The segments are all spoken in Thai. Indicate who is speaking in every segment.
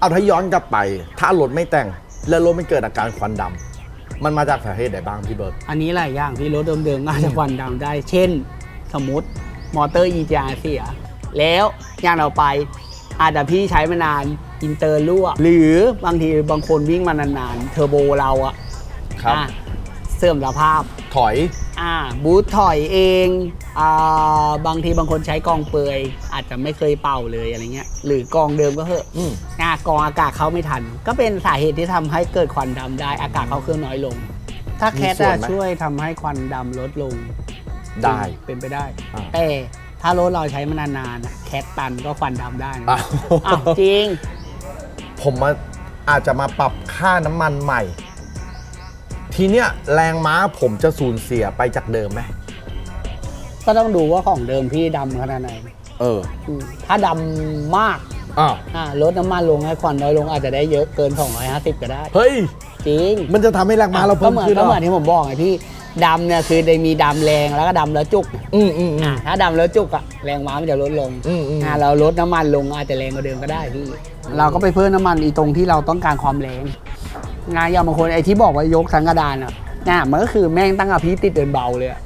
Speaker 1: เอาถ้าย้อนกลับไป ถ้ารถไม่แต่ง แล้วรถไม่เกิดอาการควันดำมันมาจากสาเหตุใดบ้างพี่เบิร์ต
Speaker 2: อันนี้หลายอย่างที่รถเดิมๆก็อาจจะควันดำได้ เช่น สมมติมอเตอร์ EGR เสีย แล้วอย่างเราไป อาจจะพี่ใช้มานานอินเตอร์รั่ว หรือบางทีบางคนวิ่งมานานๆ เทอร์โบเราอะ
Speaker 1: ครับ
Speaker 2: อะ เสื่อมสภาพ
Speaker 1: ถอย
Speaker 2: อ่าบูทถอยเองอ่าบางทีบางคนใช้กองเปลือยอาจจะไม่เคยเป่าเลยอะไรเงี้ยหรือกองเดิมก็เถอะ
Speaker 1: อืม
Speaker 2: อ่ากองอากาศเข้าไม่ทัน ก็เป็นสาเหตุที่ทำให้เกิดควันดำได้ อากาศเข้าเครื่องน้อยลง ถ้าแคท
Speaker 1: มีส่วน
Speaker 2: อะ
Speaker 1: ไหม
Speaker 2: ช่วยทำให้ควันดำลดลง
Speaker 1: ได้
Speaker 2: เป็นไปได้
Speaker 1: อ่า
Speaker 2: แต่ถ้ารถเราใช้มานานๆอะแคทตันก็ควันดำได้นะ
Speaker 1: อ้าว
Speaker 2: อ้าวจริง
Speaker 1: ผมมาอาจจะมาปรับค่าน้ำมันใหม่ ทีเนี้ยแรงม้าผมจะสูญเสียไปจากเดิมไหม
Speaker 2: ก็ต้องดูว่าของเดิมพี่ดำขนาดไหน
Speaker 1: เออ
Speaker 2: อืมถ้าดำมาก
Speaker 1: อ้าว
Speaker 2: อ่าลดน้ำมันลงให้ควันน้อยลงอาจจะได้เยอะเกิน 250 ก็ได้
Speaker 1: เฮ้ย
Speaker 2: จริง
Speaker 1: มันจะทำให้แรงม้าเรา
Speaker 2: ก็
Speaker 1: เพิ่ม
Speaker 2: เหมือน
Speaker 1: ขึ้น
Speaker 2: ก็เหมือน
Speaker 1: เหรอ
Speaker 2: ที่ผมบอกไงพี่ดำเนี่ยคือได้มีดำแรงแล้วก็ดำแล้วจุก
Speaker 1: อืมอืมอื
Speaker 2: อ่ามถ้าดำแล้วจุกอะแรงม้ามันจะลดลง
Speaker 1: อืมอืม
Speaker 2: อ่าเราลดน้ำมันลงอาจจะแรงกว่าเดิมก็ได้พี่เราก็ไปเพิ่มน้ำมันอีตรงที่เราต้องการความแรง งานอย่างบางคนไอ้ที่บอกว่ายกทั้งกระดานอะน่ะมันก็คือแม่งตั้งกับพี่ติดเดินเบาเลยอะ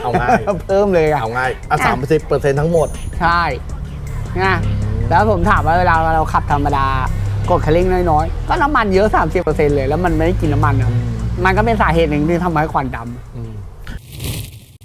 Speaker 1: เอาง่าย
Speaker 2: เพิ่มเลยอะ
Speaker 1: เอาง่ายอะ สามสิบเปอร์เซ็นต์ทั้งหมด
Speaker 2: ใช่นะแล้วผมถามว่าเวลาเราขับธรรมดากดคันเร่งน้อยๆ ก็น้ำมันเยอะ 30%เลย แล้วมันไม่ได้กินน้ำมันอะมันก็เป็นสาเหตุหนึ่งที่ทำให้ควันดำ
Speaker 1: อืม